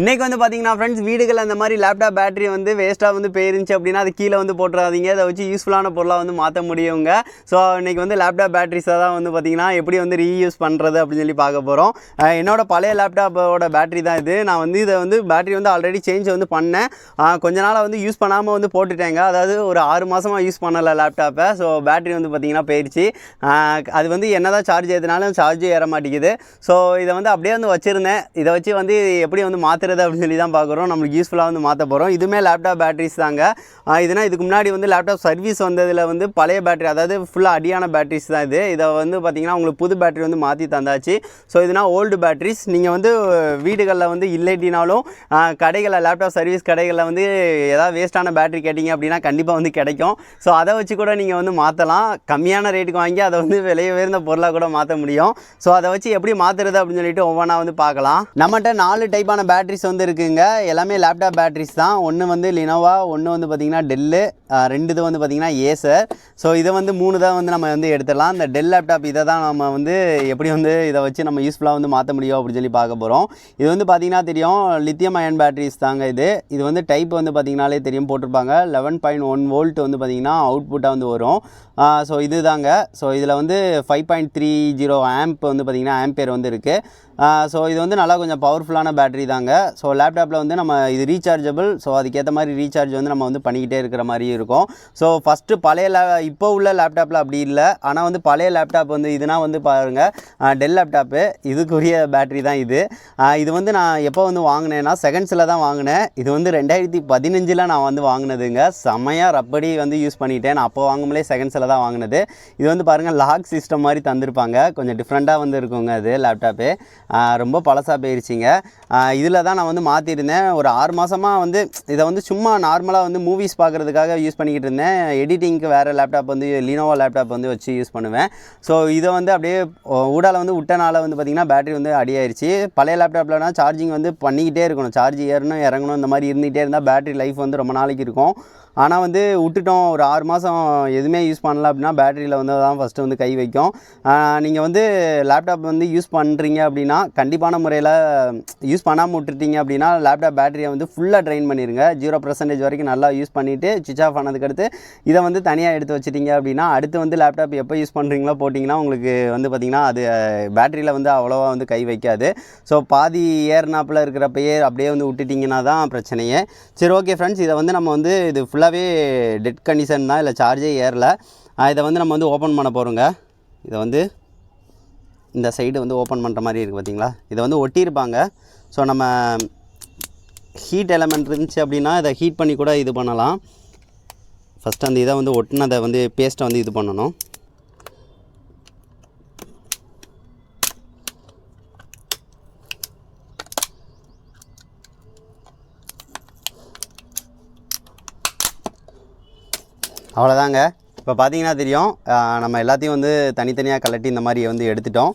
இன்றைக்கி வந்து பார்த்தீங்கன்னா ஃப்ரெண்ட்ஸ் வீடுகள் அந்த மாதிரி லேப்டாப் பேட்டரி வந்து வேஸ்ட்டாக வந்து போயிருந்துச்சு அப்படின்னா அது கீழே வந்து போட்டுறாதீங்க. அதை வச்சு யூஸ்ஃபுல்லான பொருளாக வந்து மாற்ற முடியுங்க. ஸோ இன்றைக்கி வந்து லேப்டாப் பேட்டரிஸாக தான் வந்து பார்த்தீங்கன்னா எப்படி வந்து ரீயூஸ் பண்ணுறது அப்படின்னு சொல்லி பார்க்க போகிறோம் என்னோட பழைய லேப்டாப்போட பேட்டரி தான் இது. நான் வந்து இதை வந்து பேட்டரி வந்து ஆல்ரெடி சேஞ்ச் வந்து பண்ணேன். கொஞ்ச நாளாக வந்து யூஸ் பண்ணாமல் வந்து போட்டுட்டேங்க. அதாவது ஒரு ஆறு மாதமாக யூஸ் பண்ணலை லேப்டாப்பை ஸோ பேட்டரி வந்து பார்த்தீங்கன்னா போயிடுச்சு அது வந்து என்ன தான் சார்ஜ் ஏற்றினாலும் சார்ஜும் ஏற மாட்டேங்குது. ஸோ இதை வந்து அப்படியே வந்து வச்சுருந்தேன். இதை வச்சு வந்து எப்படி வந்து மாற்றுறது அப்படின்னு சொல்லி தான் பார்க்குறோம். நம்மளுக்கு யூஸ்ஃபுல்லாக வந்து மாற்ற போகிறோம் இதுவுமே லேப்டாப் பேட்டரிஸ் தாங்க. இதுனா இதுக்கு முன்னாடி வந்து லேப்டாப் சர்வீஸ் வந்ததில் வந்து பழைய பேட்டரி அதாவது ஃபுல்லாக அடியான பேட்டரிஸ் தான் இது. இதை வந்து பார்த்தீங்கன்னா உங்களுக்கு புது பேட்டரி வந்து மாற்றி தந்தாச்சு. ஸோ இதுனா ஓல்டு பேட்டரிஸ் நீங்கள் வந்து வீடுகளில் வந்து இல்லைட்டினாலும் கடைகளில் லேப்டாப் சர்வீஸ் கடைகளில் வந்து ஏதாவது வேஸ்ட்டான பேட்டரி கேட்டிங்க அப்படின்னா கண்டிப்பாக வந்து கிடைக்கும். ஸோ அதை வச்சு கூட நீங்கள் வந்து மாற்றலாம் கம்மியான ரேட்டுக்கு வாங்கி அதை வந்து விலை உயர்ந்த பொருளாக கூட மாற்ற முடியும். ஸோ அதை வச்சு எப்படி மாற்றுறது அப்படின்னு சொல்லிட்டு ஒவ்வொன்றா வந்து பார்க்கலாம். நம்மகிட்ட நாலு டைப்பான பேட்டரிஸ் வந்து இருக்குங்க. எல்லாமே லேப்டாப் பேட்டரிஸ் தான். ஒன்று வந்து லினோவா ஒன்று வந்து பார்த்திங்கன்னா டெல்லு ரெண்டு இது வந்து பார்த்திங்கன்னா ஏசர் ஸோ இதை வந்து மூணு தான் வந்து நம்ம வந்து எடுத்துடலாம். இந்த டெல் லேப்டாப் இதை தான் நம்ம வந்து எப்படி வந்து இதை வச்சு நம்ம யூஸ்ஃபுல்லாக வந்து மாற்ற முடியும் அப்படின்னு சொல்லி பார்க்க போகிறோம் இது வந்து பார்த்திங்கன்னா தெரியும் லித்தியம் அயன் பேட்டரிஸ் தாங்க இது. இது வந்து டைப் வந்து பார்த்திங்கனாலே தெரியும் போட்டிருப்பாங்க. லெவன் பாயிண்ட் ஒன் வோல்ட் வந்து பார்த்திங்கன்னா அவுட்புட்டாக வந்து வரும். ஸோ இது தாங்க ஸோ இதில் வந்து five point three zero amp வந்து பார்த்திங்கன்னா ஆம்பேர் வந்து இருக்குது ஸோ இது வந்து நல்லா கொஞ்சம் பவர்ஃபுல்லான பேட்டரி தாங்க. ஸோ லேப்டாப்பில் வந்து நம்ம இது ரீசார்ஜபிள் ஸோ அதுக்கேற்ற மாதிரி ரீசார்ஜ் வந்து நம்ம வந்து பண்ணிக்கிட்டே இருக்கிற மாதிரி இருக்கும். ஸோ ஃபஸ்ட்டு பழைய லே இப்போ உள்ள லேப்டாப்பில் அப்படி இல்லை. ஆனால் வந்து பழைய லேப்டாப் வந்து இதுனா வந்து பாருங்கள் டெல் லேப்டாப்பு இதுக்குரிய பேட்டரி தான் இது. இது வந்து நான் எப்போ வந்து வாங்கினேன்னா செகண்ட்ஸில் தான் வாங்கினேன். இது வந்து ரெண்டாயிரத்தி பதினஞ்சில் நான் வந்து வாங்கினதுங்க. செம்மையாக ரப்படி வந்து யூஸ் பண்ணிட்டேன். நான் அப்போ வாங்கும்போதே செகண்ட்ஸில் தான் வாங்கினது. இது வந்து பாருங்கள் லாக் சிஸ்டம் மாதிரி தந்திருப்பாங்க. கொஞ்சம் டிஃப்ரெண்ட்டாக வந்து இருக்குங்க அது லேப்டாப்பு ரொம்ப பழசாக போயிருச்சிங்க. இதில் தான் நான் வந்து மாற்றிருந்தேன் ஒரு ஆறு மாதமாக வந்து இதை வந்து சும்மா நார்மலாக வந்து மூவிஸ் பார்க்குறதுக்காக யூஸ் பண்ணிக்கிட்டு இருந்தேன். எடிட்டிங்க்கு வேறு லேப்டாப் வந்து லினோவா லேப்டாப் வந்து வச்சு யூஸ் பண்ணுவேன். ஸோ இதை வந்து அப்படியே ஊடால வந்து விட்டனால வந்து பார்த்திங்கன்னா பேட்டரி வந்து அடியாயிருச்சு பழைய லேப்டாப்லனா சார்ஜிங் வந்து பண்ணிக்கிட்டே இருக்கணும். சார்ஜ் ஏறணும் இறங்கணும் இந்த மாதிரி இருந்துகிட்டே இருந்தால் பேட்டரி லைஃப் வந்து ரொம்ப நாளைக்கு இருக்கும். ஆனால் வந்து விட்டுட்டோம். ஒரு ஆறு மாதம் எதுவுமே யூஸ் பண்ணல அப்படின்னா பேட்டரியில் வந்து தான் ஃபஸ்ட்டு வந்து கை வைக்கும். நீங்கள் வந்து லேப்டாப் வந்து யூஸ் பண்ணுறீங்க அப்படின்னா கண்டிப்பான முறையில் யூஸ் பண்ணாமல் விட்டுட்டீங்க அப்படின்னா லேப்டாப் பேட்டரியை வந்து ஃபுல்லாக ட்ரைன் பண்ணிடுங்க ஜீரோ பர்சன்டேஜ் வரைக்கும் நல்லா யூஸ் பண்ணிவிட்டு சுவிச் ஆஃப் ஆனதுக்கடுத்து இதை வந்து தனியாக எடுத்து வச்சிட்டிங்க அப்படின்னா அடுத்து வந்து லேப்டாப் எப்போ யூஸ் பண்ணுறீங்களோ போட்டிங்கன்னா உங்களுக்கு வந்து பார்த்திங்கன்னா அது பேட்டரியில் வந்து அவ்வளோவா வந்து கை வைக்காது. ஸோ பாதி ஏர்னாப்பில் இருக்கிறப்பயே அப்படியே வந்து விட்டுட்டிங்கன்னா தான் பிரச்சனையே. சரி ஓகே ஃப்ரெண்ட்ஸ் இதை வந்து நம்ம வந்து இது ஃபுல்லாகவே டெட் கண்டிஷன் தான் இல்லை சார்ஜே ஏறல. இதை வந்து நம்ம வந்து ஓப்பன் பண்ண போகிறோங்க இதை வந்து இந்த சைடு வந்து ஓப்பன் பண்ணுற மாதிரி இருக்குது பார்த்தீங்களா இதை வந்து ஒட்டியிருப்பாங்க. ஸோ நம்ம ஹீட் எலமெண்ட் இருந்துச்சு அப்படின்னா இதை ஹீட் பண்ணி கூட இது பண்ணலாம். ஃபஸ்ட்டு அந்த இதை வந்து ஒட்டினதை வந்து பேஸ்ட்டை வந்து இது பண்ணணும். அவ்வளோதாங்க. இப்போ பார்த்தீங்கன்னா தெரியும் நம்ம எல்லாத்தையும் வந்து தனித்தனியாக கலட்டி இந்த மாதிரி வந்து எடுத்துட்டோம்.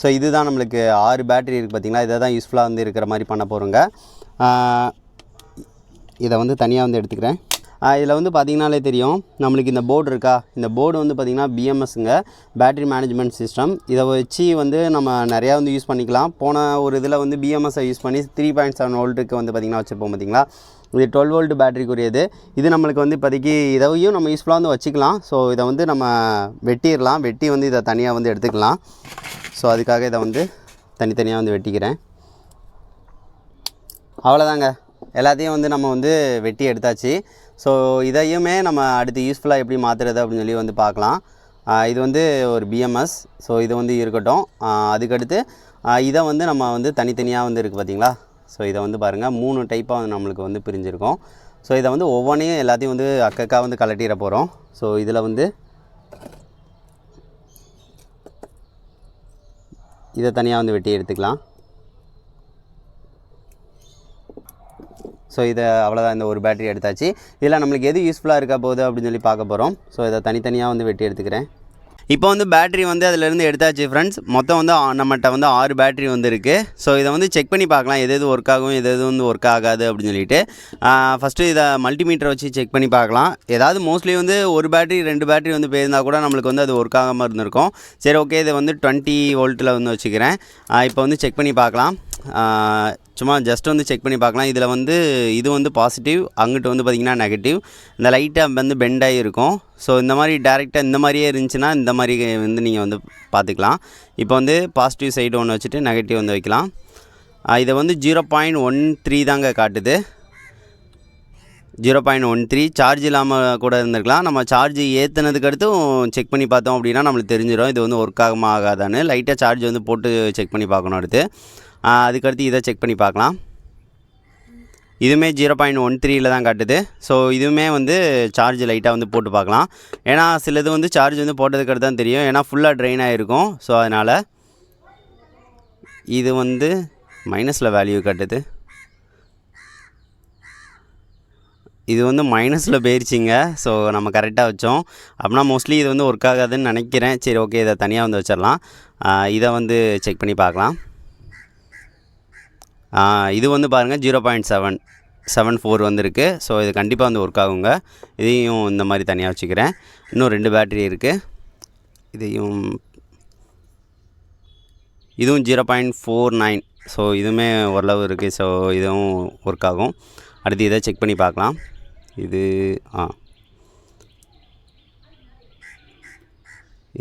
ஸோ இதுதான் நம்மளுக்கு ஆறு பேட்டரி இருக்குது பார்த்தீங்களா? இதை தான் யூஸ்ஃபுல்லாக வந்து இருக்கிற மாதிரி பண்ண போகிறோங்க இதை வந்து தனியாக வந்து எடுத்துக்கிறேன். இதில் வந்து பார்த்தீங்கனாலே தெரியும் நம்மளுக்கு இந்த போர்டு இருக்கா? இந்த போர்டு வந்து பார்த்திங்கன்னா பிஎம்எஸ்ங்க பேட்டரி மேனேஜ்மெண்ட் சிஸ்டம் இதை வச்சு வந்து நம்ம நிறையா வந்து யூஸ் பண்ணிக்கலாம். போன ஒரு இதில் வந்து பிஎம்எஸ்ஸை யூஸ் பண்ணி த்ரீ பாயிண்ட் செவன் வோல்ட்டுக்கு வந்து பார்த்திங்கன்னா வச்சுருப்போம் பார்த்தீங்களா? இது டுவெல் வோல்ட் பேட்டரிக்குரியது. இது நம்மளுக்கு வந்து இப்போதைக்கு இதையும் நம்ம யூஸ்ஃபுல்லாக வந்து வச்சுக்கலாம். ஸோ இதை வந்து நம்ம வெட்டிடலாம். வெட்டி வந்து இதை தனியாக வந்து எடுத்துக்கலாம். ஸோ அதுக்காக இதை வந்து தனித்தனியாக வந்து வெட்டிக்கிறேன். அவ்வளோதாங்க. எல்லாத்தையும் வந்து நம்ம வந்து வெட்டி எடுத்தாச்சு. ஸோ இதையுமே நம்ம அடுத்து யூஸ்ஃபுல்லாக எப்படி மாற்றுறது அப்படின்னு சொல்லி வந்து பார்க்கலாம். இது வந்து ஒரு பிஎம்எஸ் ஸோ இது வந்து இருக்கட்டும். அதுக்கடுத்து இதை வந்து நம்ம வந்து தனித்தனியாக வந்து இருக்குது பார்த்தீங்களா? ஸோ இதை வந்து பாருங்கள் மூணு டைப்பாக வந்து நம்மளுக்கு வந்து பிரிஞ்சிருக்கும். ஸோ இதை வந்து ஒவ்வொன்றையும் எல்லாத்தையும் வந்து அக்கக்கா வந்து கலட்டிட போகிறோம் ஸோ இதில் வந்து இதை தனியாக வந்து வெட்டி எடுத்துக்கலாம். ஸோ இதை அவ்வளோதான் இந்த ஒரு பேட்டரி எடுத்தாச்சு. இதில் நம்மளுக்கு எது யூஸ்ஃபுல்லாக இருக்கா போகுது அப்படின்னு சொல்லி பார்க்க போகிறோம் ஸோ இதை தனித்தனியாக வந்து வெட்டி எடுத்துக்கிறேன். இப்போ வந்து பேட்டரி வந்து அதிலேருந்து எடுத்தாச்சு ஃப்ரெண்ட்ஸ் மொத்தம் வந்து நம்மகிட்ட வந்து ஆறு பேட்டரி வந்து இருக்குது ஸோ இதை வந்து செக் பண்ணி பார்க்கலாம். எது எது ஒர்க் ஆகும் எது எது வந்து ஒர்க் ஆகாது அப்படின்னு சொல்லிட்டு. ஃபஸ்ட்டு இதை மல்டிமீட்டர் வச்சு செக் பண்ணி பார்க்கலாம். ஏதாவது மோஸ்ட்லி வந்து ஒரு பேட்டரி ரெண்டு பேட்டரி வந்து போயிருந்தால் கூட நம்மளுக்கு வந்து அது ஒர்க் ஆகாமல் இருந்திருக்கும். சரி ஓகே இதை வந்து டுவெண்ட்டி வோல்ட்டில் வந்து வச்சுக்கிறேன். இப்போ வந்து செக் பண்ணி பார்க்கலாம். சும்மா ஜஸ்ட் வந்து செக் பண்ணி பார்க்கலாம். இதில் வந்து இது வந்து பாசிட்டிவ் அங்கிட்டு வந்து பார்த்திங்கன்னா நெகட்டிவ் இந்த லைட்டாக வந்து பெண்ட் இருக்கும். ஸோ இந்த மாதிரி டேரெக்டாக இந்த மாதிரியே இருந்துச்சுன்னா இந்த மாதிரி வந்து நீங்கள் வந்து பார்த்துக்கலாம். இப்போ வந்து பாசிட்டிவ் சைடு ஒன்று வச்சுட்டு நெகட்டிவ் வந்து வைக்கலாம். இதை வந்து ஜீரோ பாயிண்ட் ஒன் த்ரீ தாங்க காட்டுது. Zero point one three charge இல்லாமல் கூட இருந்திருக்கலாம். நம்ம சார்ஜ் ஏற்றுனதுக்கு அடுத்தும் செக் பண்ணி பார்த்தோம் அப்படின்னா நம்மளுக்கு தெரிஞ்சிடும் இது வந்து ஒர்க் ஆகுமா ஆகாதான்னு. லைட்டாக சார்ஜ் வந்து போட்டு செக் பண்ணி பார்க்கணும் அடுத்து. அதுக்கடுத்து இதை செக் பண்ணி பார்க்கலாம். இதுவுமே ஜீரோ பாயிண்ட் ஒன் த்ரீயில் தான் காட்டுது. ஸோ இதுவுமே வந்து சார்ஜ் லைட்டாக வந்து போட்டு பார்க்கலாம். ஏன்னா சிலது வந்து சார்ஜ் வந்து போட்டதுக்கு தான் தெரியும். ஏன்னா ஃபுல்லாக ட்ரெயின் ஆகிருக்கும் ஸோ அதனால் இது வந்து மைனஸில் வேல்யூ காட்டுது. இது வந்து மைனஸில் போயிருச்சிங்க. ஸோ நம்ம கரெக்டாக வச்சோம். அப்படின்னா மோஸ்ட்லி இது வந்து ஒர்க் ஆகாதுன்னு நினைக்கிறேன். சரி ஓகே இதை தனியாக வந்து வச்சிடலாம். இதை வந்து செக் பண்ணி பார்க்கலாம். இது வந்து பாருங்கள் zero point seven seven four வந்துருக்கு. ஸோ இது கண்டிப்பாக வந்து ஒர்க் ஆகுங்க. இதையும் இந்த மாதிரி தனியாக வச்சுக்கிறேன். இன்னும் ரெண்டு பேட்ரி இருக்குது இதையும் இதுவும் zero point four nine. So இதுவுமே ஓரளவு இருக்குது ஸோ இதுவும் ஒர்க் ஆகும். அடுத்து இதை செக் பண்ணி பார்க்கலாம். இது ஆ.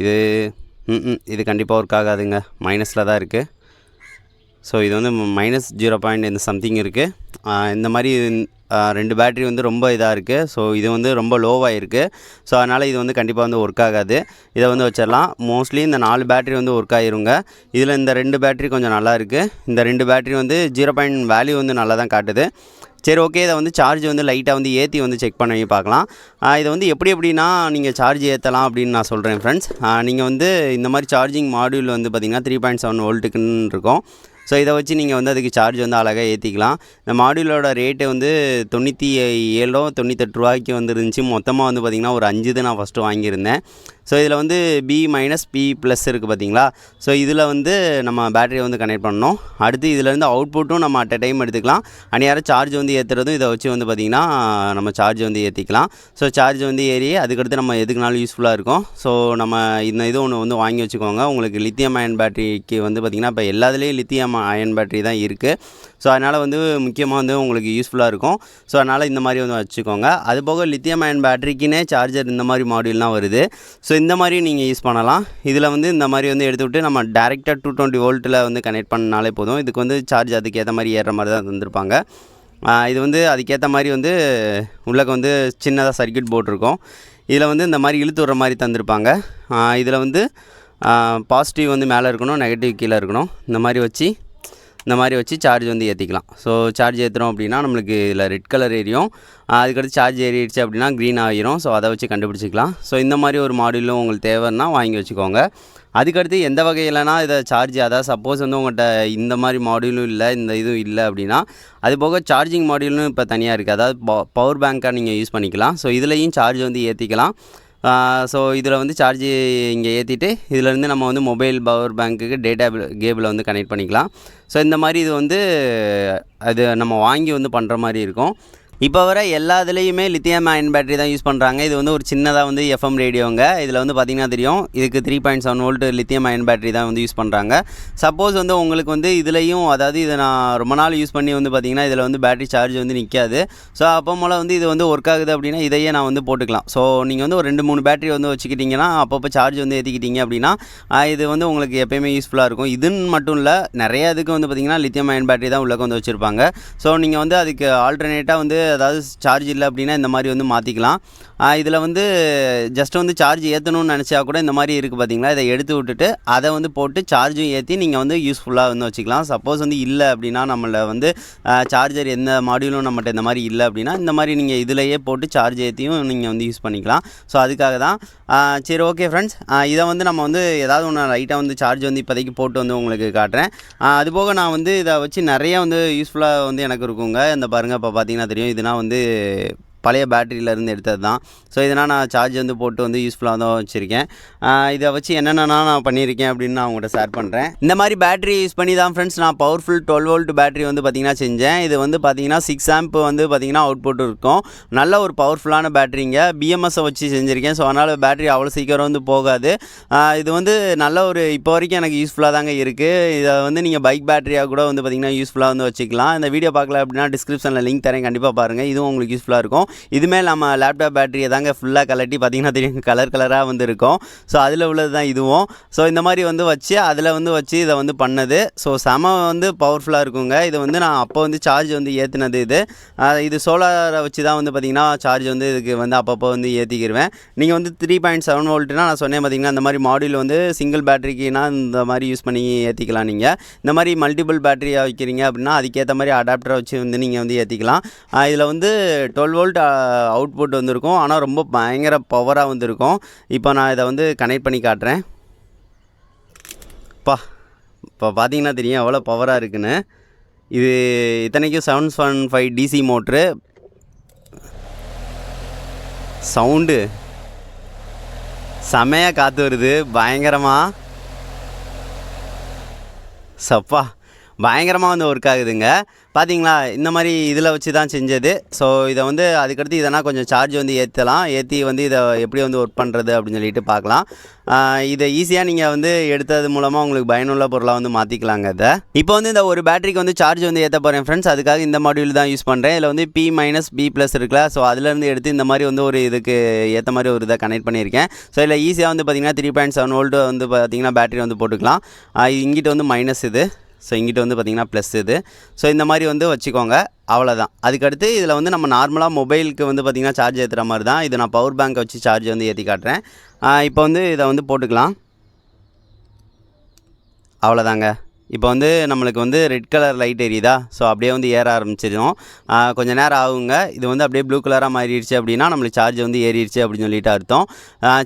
இது ம் ம், இது கண்டிப்பாக ஒர்க் ஆகாதுங்க. மைனஸில் தான் இருக்குது ஸோ இது வந்து மைனஸ் ஜீரோ பாயிண்ட் இந்த சம்திங் இருக்குது இந்த மாதிரி ரெண்டு பேட்டரி வந்து ரொம்ப இதாக இருக்குது ஸோ இது வந்து ரொம்ப லோவாக இருக்குது ஸோ அதனால் இது வந்து கண்டிப்பாக வந்து ஒர்க் ஆகாது. இதை வந்து வச்சிடலாம். மோஸ்ட்லி இந்த நாலு பேட்டரி வந்து ஒர்க் ஆகிருங்க இதில் இந்த ரெண்டு பேட்டரி கொஞ்சம் நல்லா இருக்குது இந்த ரெண்டு பேட்டரி வந்து ஜீரோ பாயிண்ட் வேல்யூ வந்து நல்லா தான் காட்டுது. சரி ஓகே இதை வந்து சார்ஜ் வந்து லைட்டாக வந்து ஏற்றி வந்து செக் பண்ணி பார்க்கலாம். இதை வந்து எப்படி எப்படின்னா நீங்கள் சார்ஜ் ஏற்றலாம் அப்படின்னு நான் சொல்கிறேன் ஃப்ரெண்ட்ஸ் நீங்கள் வந்து இந்த மாதிரி சார்ஜிங் மாடியூல் வந்து பார்த்திங்கன்னா த்ரீ பாயிண்ட் செவன் வோல்ட்டுக்குன்னு இருக்கும். ஸோ இதை வச்சு நீங்கள் வந்து அதுக்கு சார்ஜ் வந்து அழகாக ஏற்றிக்கலாம் இந்த மாடியூலோட ரேட்டு வந்து தொண்ணூற்றி ஏழோ தொண்ணூத்தெட்டு ரூபாய்க்கு வந்துருந்துச்சு மொத்தமாக வந்து பார்த்திங்கன்னா ஒரு அஞ்சு தான் நான் ஃபஸ்ட்டு வாங்கியிருந்தேன். ஸோ இதில் வந்து பி மைனஸ் பி ப்ளஸ் இருக்குது பார்த்தீங்களா ஸோ இதில் வந்து நம்ம பேட்டரியை வந்து கனெக்ட் பண்ணணும். அடுத்து இதிலேருந்து அவுட்புட்டும் நம்ம அட் டைம் எடுத்துக்கலாம். அந்நேரம் சார்ஜ் வந்து ஏற்றுறதும் இதை வச்சு வந்து பார்த்திங்கன்னா நம்ம சார்ஜ் வந்து ஏற்றிக்கலாம் ஸோ சார்ஜ் வந்து ஏறி அதுக்கடுத்து நம்ம எதுக்குனாலும் யூஸ்ஃபுல்லாக இருக்கும். ஸோ நம்ம இந்த இது ஒன்று வந்து வாங்கி வச்சுக்கோங்க. உங்களுக்கு லித்தியம் அயன் பேட்டரிக்கு வந்து பார்த்திங்கன்னா இப்போ எல்லாத்துலேயும் லித்தியம் அயன் பேட்டரி தான் இருக்குது ஸோ அதனால் வந்து முக்கியமாக வந்து உங்களுக்கு யூஸ்ஃபுல்லாக இருக்கும். ஸோ அதனால் இந்த மாதிரி வந்து வச்சுக்கோங்க. அது போக லித்தியம் அயன் பேட்டரிக்குன்னே சார்ஜர் இந்த மாதிரி மாடியூல்லாம் வருது. ஸோ இந்த மாதிரி நீங்கள் யூஸ் பண்ணலாம். இதில் வந்து இந்த மாதிரி வந்து எடுத்துவிட்டு நம்ம டேரெக்டாக டூ டுவெண்ட்டி வோல்ட்டில் வந்து கனெக்ட் பண்ணாலே போதும். இதுக்கு வந்து சார்ஜ் அதுக்கு ஏற்ற மாதிரி ஏறுற மாதிரி தான் தந்திருப்பாங்க. இது வந்து அதுக்கேற்ற மாதிரி வந்து உள்ளக்க வந்து சின்னதாக சர்க்யூட் போட்டிருக்கோம். இதில் வந்து இந்த மாதிரி இழுத்து விட்ற மாதிரி தந்திருப்பாங்க. இதில் வந்து பாசிட்டிவ் வந்து மேலே இருக்கணும் நெகட்டிவ் கீழே இருக்கணும். இந்த மாதிரி வச்சு இந்த மாதிரி வச்சு சார்ஜ் வந்து ஏற்றிக்கலாம் ஸோ சார்ஜ் ஏற்றுறோம் அப்படின்னா நம்மளுக்கு இதில் ரெட் கலர் ஏறியும் அதுக்கடுத்து சார்ஜ் ஏறிடுச்சு அப்படின்னா க்ரீன் ஆகிரும் ஸோ அதை வச்சு கண்டுபிடிச்சிக்கலாம். ஸோ இந்த மாதிரி ஒரு மாடியூலும் உங்களுக்கு தேவைன்னா வாங்கி வச்சுக்கோங்க. அதுக்கடுத்து எந்த வகையிலனா இதை சார்ஜ் அதாவது சப்போஸ் வந்து உங்கள்கிட்ட இந்த மாதிரி மாடியூலும் இல்லை இந்த இதுவும் இல்லை அப்படின்னா அது போக சார்ஜிங் மாடியூலும் இப்போ தனியாக இருக்குது அதாவது பவர் பேங்க்காக நீங்கள் யூஸ் பண்ணிக்கலாம். ஸோ இதுலேயும் சார்ஜ் வந்து ஏற்றிக்கலாம் ஸோ இதில் வந்து சார்ஜ் இங்கே ஏற்றிட்டு இதிலேருந்து நம்ம வந்து மொபைல் பவர் பேங்க்குக்கு டேட்டா கேபிளை வந்து கனெக்ட் பண்ணிக்கலாம். ஸோ இந்த மாதிரி இது வந்து அது நம்ம வாங்கி வந்து பண்ணுற மாதிரி இருக்கும். இப்போ வர எல்லா இதுலேயுமே லித்தியம் அயன் பேட்டரி தான் யூஸ் பண்ணுறாங்க இது வந்து ஒரு சின்னதாக வந்து எஃப்எம் ரேடியோங்க இதில் வந்து பார்த்திங்கன்னா தெரியும். இதுக்கு three point seven volt lithium ion battery தான் வந்து யூஸ் பண்ணுறாங்க சப்போஸ் வந்து உங்களுக்கு வந்து இதுலேயும் அதாவது இதை நான் ரொம்ப நாள் யூஸ் பண்ணி வந்து பார்த்திங்கன்னா இதில் வந்து பேட்டரி சார்ஜ் வந்து நிற்காது ஸோ அப்போ போல் வந்து இது வந்து ஒர்க் ஆகுது அப்படின்னா இதையே நான் வந்து போட்டுக்கலாம். ஸோ நீங்கள் வந்து ஒரு ரெண்டு மூணு பேட்டரி வந்து வச்சுக்கிட்டிங்கன்னா அப்பப்போ சார்ஜ் வந்து ஏற்றிக்கிட்டீங்க அப்படின்னா இது வந்து உங்களுக்கு எப்பயுமே யூஸ்ஃபுல்லாக இருக்கும். இதுன்னு மட்டும் இல்லை நிறைய இதுக்கு வந்து பார்த்திங்கன்னா லித்தியம் அயன் பேட்டரி தான் உள்ளே வந்து வச்சுருப்பாங்க. ஸோ நீங்கள் வந்து அதுக்கு ஆல்டர்னேட்டாக வந்து அதாவது சார்ஜ் இல்லை அப்படின்னா இந்த மாதிரி வந்து மாற்றிக்கலாம் இதில் வந்து ஜஸ்ட் வந்து சார்ஜ் ஏற்றணும்னு நினச்சா கூட இந்த மாதிரி இருக்குது பார்த்தீங்களா இதை எடுத்து விட்டுட்டு அதை வந்து போட்டு சார்ஜும் ஏற்றி நீங்கள் வந்து யூஸ்ஃபுல்லாக வந்து வச்சுக்கலாம். சப்போஸ் வந்து இல்லை அப்படின்னா நம்மளை வந்து சார்ஜர் எந்த மாடியூலும் நம்மகிட்ட இந்த மாதிரி இல்லை அப்படின்னா இந்த மாதிரி நீங்கள் இதிலையே போட்டு சார்ஜ் ஏற்றியும் நீங்கள் வந்து யூஸ் பண்ணிக்கலாம். ஸோ அதுக்காக தான் சரி ஓகே ஃப்ரெண்ட்ஸ் இதை வந்து நம்ம வந்து ஏதாவது ஒன்று லைட்டாக வந்து சார்ஜ் வந்து இப்போதைக்கு போட்டு வந்து உங்களுக்கு காட்டுறேன். அதுபோக அது போக நான் வந்து இதை வச்சு நிறைய வந்து யூஸ்ஃபுல்லாக வந்து எனக்கு இருக்குங்க. இந்த பாருங்கள் இப்போ பார்த்தீங்கன்னா தெரியும். இதுனா வந்து பழைய பேட்டரியிலேருந்து எடுத்தது தான் ஸோ இதனால் நான் சார்ஜ் வந்து போட்டு வந்து யூஸ்ஃபுல்லாக தான் வச்சுருக்கேன். இதை வச்சு என்னென்னா நான் பண்ணியிருக்கேன் அப்படின்னு நான் உங்கள்கிட்ட ஷேர் பண்ணுறேன் இந்த மாதிரி பேட்டரி யூஸ் பண்ணி தான் ஃப்ரெண்ட்ஸ் நான் பவர்ஃபுல் டுவெல் வோல்ட் பேட்டரி வந்து பார்த்திங்கன்னா செஞ்சேன். இது வந்து பார்த்திங்கன்னா சிக்ஸ் ஆம்ப் வந்து பார்த்திங்கன்னா அவுட்புட் இருக்கும். நல்ல ஒரு பவர்ஃபுல்லான பேட்டரிங்க பிஎம்எஸ்ஸை வச்சு செஞ்சுருக்கேன். ஸோ அதனால் பேட்டரி அவ்வளோ சீக்கிரம் வந்து போகாது. இது வந்து நல்ல ஒரு இப்போ வரைக்கும் எனக்கு யூஸ்ஃபுல்லாக தாங்க இருக்குது இதை வந்து நீங்கள் பைக் பேட்டரியாக கூட வந்து பார்த்திங்கன்னா யூஸ்ஃபுல்லாக வந்து வச்சுக்கலாம். இந்த வீடியோ பார்க்கல அப்படின்னா டிஸ்கிரிப்ஷனில் லிங்க் தரேன். கண்டிப்பாக பாருங்கள் இதுவும் உங்களுக்கு யூஸ்ஃபுல்லாக இருக்கும். இதுமே நம்ம லேப்டாப் பேட்டரியை தாங்க ஃபுல்லாக கலட்டி பார்த்திங்கன்னா தெரியும் கலர் கலராக வந்து இருக்கும் ஸோ அதில் உள்ளது தான் இதுவும். ஸோ இந்த மாதிரி வந்து வச்சு அதில் வந்து வச்சு இதை வந்து பண்ணது. ஸோ செம வந்து பவர்ஃபுல்லாக இருக்குங்க. இது வந்து நான் அப்போ வந்து சார்ஜ் வந்து ஏற்றுனது இது. இது சோலாரை வச்சு தான் வந்து பார்த்திங்கன்னா சார்ஜ் வந்து இதுக்கு வந்து அப்பப்போ வந்து ஏற்றிக்கிருவேன் நீங்கள் வந்து த்ரீ பாயிண்ட் செவன் வோல்ட்னா நான் சொன்னேன் பார்த்தீங்கன்னா இந்த மாதிரி மாடியூல் வந்து சிங்கிள் பேட்டரிக்குனா இந்த மாதிரி யூஸ் பண்ணி ஏற்றிக்கலாம் நீங்கள் இந்த மாதிரி மல்டிபிள் பேட்டரியாக வைக்கிறீங்க அப்படின்னா அதுக்கேற்ற மாதிரி அடாப்டரை வச்சு வந்து நீங்கள் வந்து ஏற்றிக்கலாம் இதில் வந்து டுவெல் வோல்ட் அவுட்புட் வந்திருக்கும். ஆனால் ரொம்ப பயங்கர பவராக வந்திருக்கும். இப்போ நான் இதை வந்து கனெக்ட் பண்ணி காட்டுறேன். பா இப்போ பார்த்தீங்கன்னா தெரியும் எவ்வளோ பவராக இருக்குன்னு. இது இத்தனைக்கும் seven seven five DC motor sound செமையாக காற்று வருது. பயங்கரமாக சப்பா பயங்கரமாக வந்து ஒர்க் ஆகுதுங்க. பார்த்தீங்களா இந்த மாதிரி இதில் வச்சு தான் செஞ்சது. ஸோ இதை வந்து அதுக்கடுத்து இதனால் கொஞ்சம் சார்ஜ் வந்து ஏற்றலாம் ஏற்றி வந்து இதை எப்படி வந்து ஒர்க் பண்ணுறது அப்படின்னு சொல்லிட்டு பார்க்கலாம் இதை ஈஸியாக நீங்கள் வந்து எடுத்தது மூலமாக உங்களுக்கு பயனுள்ள பொருளாக வந்து மாற்றிக்கலாங்க இதை. இப்போ வந்து இந்த ஒரு பேட்டரிக்கு வந்து சார்ஜ் வந்து ஏற்ற போகிறேன் ஃப்ரெண்ட்ஸ் அதுக்காக இந்த மாடியூல் தான் யூஸ் பண்ணுறேன் இதில் வந்து பி மைனஸ் பி ப்ளஸ் இருக்குல்ல. ஸோ அதுலேருந்து எடுத்து இந்த மாதிரி வந்து ஒரு இதுக்கு ஏற்ற மாதிரி ஒரு இதை கனெக்ட் பண்ணியிருக்கேன். ஸோ இதில் ஈஸியாக வந்து பார்த்தீங்கன்னா த்ரீ பாயிண்ட் செவன் வோல்ட்டு வந்து பார்த்திங்கன்னா பேட்டரி வந்து போட்டுக்கலாம். இங்கிட்ட இங்கிட்டு வந்து மைனஸ் இது. ஸோ இங்கிட்ட வந்து பார்த்திங்கன்னா ப்ளஸ் இது. ஸோ இந்த மாதிரி வந்து வச்சுக்கோங்க. அவ்வளோதான் அதுக்கடுத்து இதில் வந்து நம்ம நார்மலாக மொபைலுக்கு வந்து பார்த்திங்கன்னா சார்ஜ் ஏற்றுற மாதிரி தான். இது நான் பவர் பேங்க் வச்சு சார்ஜ் வந்து ஏற்றி காட்டுறேன். இப்போ வந்து இதை வந்து போட்டுக்கலாம். அவ்வளோதாங்க இப்போ வந்து நம்மளுக்கு வந்து ரெட் கலர் லைட் எரியுதா? ஸோ அப்படியே வந்து ஏற ஆரம்பிச்சிடும். கொஞ்சம் நேரம் ஆகுங்க. இது வந்து அப்படியே ப்ளூ கலராக மாறிடுச்சு அப்படின்னா நம்மளுக்கு சார்ஜ் வந்து ஏறிடுச்சு அப்படின்னு சொல்லிட்டு அர்த்தம்.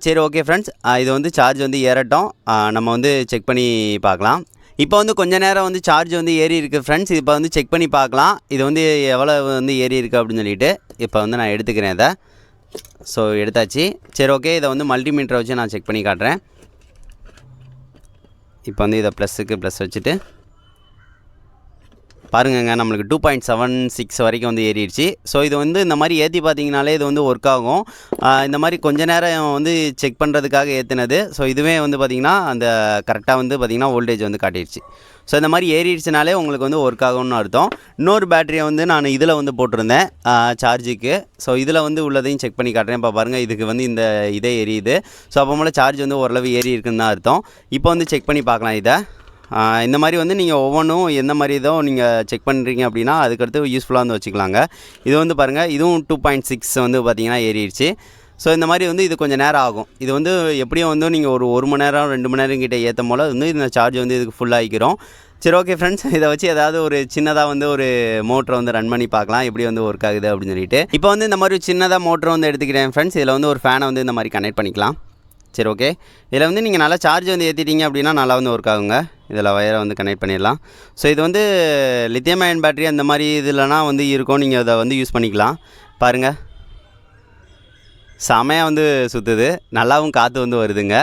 சரி ஓகே ஃப்ரெண்ட்ஸ் இது வந்து சார்ஜ் வந்து ஏறட்டும். நம்ம வந்து செக் பண்ணி பார்க்கலாம். இப்போ வந்து கொஞ்ச நேரம் வந்து சார்ஜ் வந்து ஏறி இருக்குது ஃப்ரெண்ட்ஸ் இப்போ வந்து செக் பண்ணி பார்க்கலாம். இது வந்து எவ்வளோ வந்து ஏறி இருக்குது அப்படின்னு சொல்லிட்டு இப்போ வந்து நான் எடுத்துக்கிறேன் இதை. ஸோ எடுத்தாச்சு. சரி ஓகே இதை வந்து மல்டிமீட்டரை வச்சு நான் செக் பண்ணி காட்டுறேன். இப்போ வந்து இதை ப்ளஸ்ஸுக்கு ப்ளஸ் வச்சுட்டு பாருங்கங்க நம்மளுக்கு டூ பாயிண்ட் செவன் சிக்ஸ் வரைக்கும் வந்து ஏறிடுச்சு. ஸோ இது வந்து இந்த மாதிரி ஏற்றி பார்த்தீங்கனாலே இது வந்து ஒர்க் ஆகும். இந்த மாதிரி கொஞ்ச நேரம் வந்து செக் பண்ணுறதுக்காக ஏற்றுனது ஸோ இதுவே வந்து பார்த்திங்கன்னா அந்த கரெக்டாக வந்து பார்த்திங்கன்னா வோல்டேஜ் வந்து காட்டிடுச்சு. ஸோ இந்த மாதிரி ஏறிடுச்சுனாலே உங்களுக்கு வந்து ஒர்க் ஆகும்னு அர்த்தம். இன்னொரு பேட்டரியை வந்து நான் இதில் வந்து போட்டிருந்தேன் சார்ஜுக்கு ஸோ இதில் வந்து உள்ளதையும் செக் பண்ணி காட்டுறேன். இப்போ பாருங்கள் இதுக்கு வந்து இந்த இதே எரியுது. ஸோ அப்போ மேலே சார்ஜ் வந்து ஓரளவு ஏறி இருக்குன்னு தான் அர்த்தம். இப்போ வந்து செக் பண்ணி பார்க்கலாம் இதை. இந்த மாதிரி வந்து நீங்கள் ஒவ்வொன்றும் எந்த மாதிரி இதோ நீங்கள் செக் பண்ணுறீங்க அப்படின்னா அதுக்கடுத்து யூஸ்ஃபுல்லாக வந்து வச்சுக்கலாங்க. இது வந்து பாருங்கள் இதுவும் டூ பாயிண்ட் சிக்ஸ் வந்து பார்த்திங்கன்னா ஏறிடுச்சு. ஸோ இந்த மாதிரி வந்து இது கொஞ்சம் நேரம் ஆகும். இது வந்து எப்படியும் வந்து நீங்கள் ஒரு ஒரு மணி நேரம் ரெண்டு மணி நேரம் கிட்டே ஏற்ற போல் வந்து இந்த சார்ஜ் வந்து இதுக்கு ஃபுல்லாகிக்கிறோம் சரி ஓகே ஃப்ரெண்ட்ஸ் இதை வச்சு ஏதாவது ஒரு சின்னதாக வந்து ஒரு மோட்டரை வந்து ரன் பண்ணி பார்க்கலாம். எப்படி வந்து ஒர்க் ஆகுது அப்படின்னு சொல்லிட்டு. இப்போ வந்து இந்த மாதிரி சின்னதாக மோட்டர் வந்து எடுத்துக்கிறேன் ஃப்ரெண்ட்ஸ் இதில் வந்து ஒரு ஃபேனை வந்து இந்த மாதிரி கனெக்ட் பண்ணிக்கலாம். சரி ஓகே இதில் வந்து நீங்கள் நல்லா சார்ஜ் வந்து ஏற்றிட்டீங்க அப்படின்னா நல்லா வந்து ஒர்க் ஆகுங்க. இதில் வயரை வந்து கனெக்ட் பண்ணிடலாம். ஸோ இது வந்து லித்தியம் அயன் பேட்டரி அந்த மாதிரி இதுலனா வந்து இருக்கும். நீங்கள் அதை வந்து யூஸ் பண்ணிக்கலாம். பாருங்கள் செமையாக வந்து சுற்றுது நல்லாவும் காற்று வந்து வருதுங்க.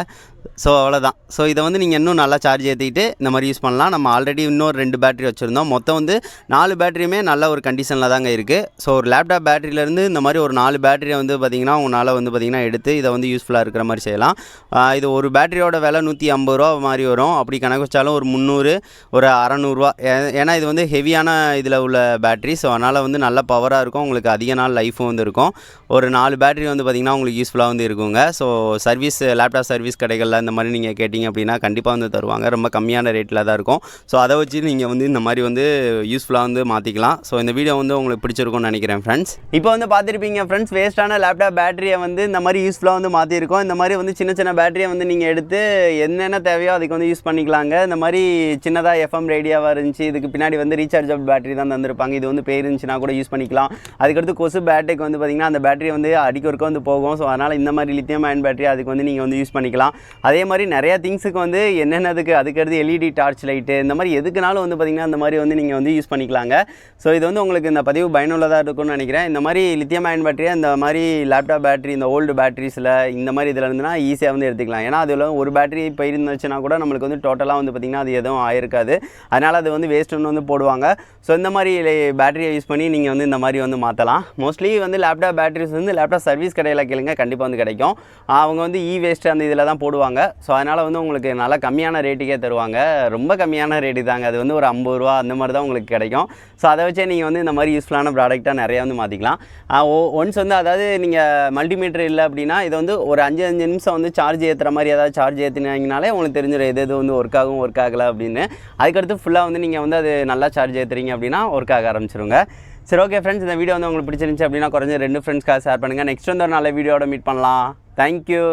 ஸோ அவ்வளோதான் ஸோ இதை வந்து நீங்கள் இன்னும் நல்லா சார்ஜ் ஏற்றிக்கிட்டு இந்த மாதிரி யூஸ் பண்ணலாம். நம்ம ஆல்ரெடி இன்னொரு ரெண்டு பேட்டரி வச்சுருந்தோம். மொத்தம் வந்து நாலு பேட்டரியுமே நல்ல ஒரு கண்டிஷனில் தாங்க இருக்குது ஸோ ஒரு லேப்டாப் பேட்டரியிலேருந்து இந்த மாதிரி ஒரு நாலு பேட்டரியை வந்து பார்த்திங்கன்னா உங்களால் வந்து பார்த்திங்கன்னா எடுத்து இதை வந்து யூஸ்ஃபுல்லாக இருக்கிற மாதிரி செய்யலாம். இது ஒரு பேட்டரியோட விலை நூற்றி ஐம்பது ரூபா மாதிரி வரும். அப்படி கணக்கு வச்சாலும் ஒரு முந்நூறு ஒரு அறநூறுவா ஏ- ஏன்னா இது வந்து ஹெவியான இதில் உள்ள பேட்டரி ஸோ அதனால் வந்து நல்ல பவராக இருக்கும். உங்களுக்கு அதிக நாள் லைஃபும் வந்து இருக்கும். ஒரு நாலு பேட்டரி வந்து பார்த்திங்கன்னா உங்களுக்கு யூஸ்ஃபுல்லாக வந்து இருக்குங்க. ஸோ சர்வீஸ் லேப்டாப் சர்வீஸ் கடைகள் கடைகளில் இந்த மாதிரி நீங்கள் கேட்டிங்க அப்படின்னா கண்டிப்பாக வந்து தருவாங்க. ரொம்ப கம்மியான ரேட்டில் தான் இருக்கும். ஸோ அதை வச்சு நீங்கள் வந்து இந்த மாதிரி வந்து யூஸ்ஃபுல்லாக வந்து மாற்றிக்கலாம் ஸோ இந்த வீடியோ வந்து உங்களுக்கு பிடிச்சிருக்கும்னு நினைக்கிறேன் ஃப்ரெண்ட்ஸ் இப்போ வந்து பார்த்துருப்பீங்க ஃப்ரெண்ட்ஸ் வேஸ்ட்டான லேப்டாப் பேட்டரியை வந்து இந்த மாதிரி யூஸ்ஃபுல்லாக வந்து மாற்றிருக்கோம் இந்த மாதிரி வந்து சின்ன சின்ன பேட்டரியை வந்து நீங்கள் எடுத்து என்னென்ன தேவையோ அதுக்கு வந்து யூஸ் பண்ணிக்கலாங்க. இந்த மாதிரி சின்னதாக எஃப்எம் ரேடியோவாக இருந்துச்சு. இதுக்கு பின்னாடி வந்து ரீசார்ஜபிள் பேட்டரி தான் தந்திருப்பாங்க. இது வந்து பேர் இருந்துச்சுன்னா கூட யூஸ் பண்ணிக்கலாம். அதுக்கடுத்து கொசு பேட்டரிக்கு வந்து பார்த்திங்கன்னா அந்த பேட்டரி வந்து அடிக்க ஒருக்க வந்து போகும். ஸோ அதனால் இந்த மாதிரி லித்தியம் அயன் பேட்டரி அதுக்கு வந்து நீங்கள் வந்து யூஸ் பண்ணிக்கலாம். அதே மாதிரி நிறையா திங்ஸுக்கு வந்து என்னென்னதுக்கு அதுக்கடுத்து எல்இடி டார்ச் லைட்டு இந்த மாதிரி எதுக்குனாலும் வந்து பார்த்திங்கன்னா இந்த மாதிரி வந்து நீங்கள் வந்து யூஸ் பண்ணிக்கலாங்க. ஸோ இது வந்து உங்களுக்கு இந்த பதிவு பயனுள்ளதாக இருக்கும்னு நினைக்கிறேன். இந்த மாதிரி லித்தியம் அயன் பேட்டரி இந்த மாதிரி லேப்டாப் பேட்டரி இந்த ஓல்டு பேட்டரிஸில் இந்த மாதிரி இதில் இருந்துன்னா ஈஸியாக வந்து எடுத்துக்கலாம். ஏன்னா அதில் ஒரு பேட்டரி போயிருந்துச்சுன்னா கூட நம்மளுக்கு வந்து டோட்டலாக வந்து பார்த்திங்கன்னா அது எதுவும் ஆயிருக்காது. அதனால் அது வந்து வேஸ்ட்டுன்னு வந்து போடுவாங்க. ஸோ இந்த மாதிரி பேட்டரியை யூஸ் பண்ணி நீங்கள் வந்து இந்த மாதிரி வந்து மாற்றலாம் மோஸ்ட்லி வந்து லேப்டாப் பேட்டரிஸ் வந்து லேப்டாப் சர்வீஸ் கடையில் கேளுங்க கண்டிப்பாக வந்து கிடைக்கும். அவங்க வந்து இ வேஸ்ட் அந்த இதில் தான் போடுவாங்க. ஸோ அதனால் வந்து உங்களுக்கு நல்லா கம்மியான ரேட்டுக்கே தருவாங்க. ரொம்ப கம்மியான ரேட்டு தாங்க. அது வந்து ஒரு ஐம்பது ரூபா அந்த மாதிரி தான் உங்களுக்கு கிடைக்கும். ஸோ அதை வச்சே நீங்கள் வந்து இந்த மாதிரி யூஸ்ஃபுல்லான ப்ராடக்ட்டாக நிறையா வந்து மாற்றிக்கலாம் ஒன்ஸ் வந்து அதாவது நீங்கள் மல்டிமீட்டர் இல்லை அப்படின்னா இதை வந்து ஒரு அஞ்சு அஞ்சு நிமிஷம் வந்து சார்ஜ் ஏற்றுற மாதிரி ஏதாவது சார்ஜ் ஏற்றினாங்கனாலே உங்களுக்கு தெரிஞ்சிடும் எது எது வந்து ஒர்க் ஆகும் ஒர்க் ஆகலை அப்படின்னு. அதுக்கடுத்து ஃபுல்லாக வந்து நீங்கள் வந்து அது நல்லா சார்ஜ் ஏற்றுறீங்க அப்படின்னா ஒர்க் ஆக ஆரம்பிச்சிருங்க. சரி ஓகே ஃப்ரெண்ட்ஸ் இந்த வீடியோ வந்து உங்களுக்கு பிடிச்சிருந்துச்சு அப்படின்னா குறைஞ்ச ரெண்டு ஃப்ரெண்ட்ஸ்க்காக ஷேர் பண்ணுங்கள் நெக்ஸ்ட் வந்து ஒரு நல்ல வீடியோட மீட் பண்ணலாம். தேங்க்யூ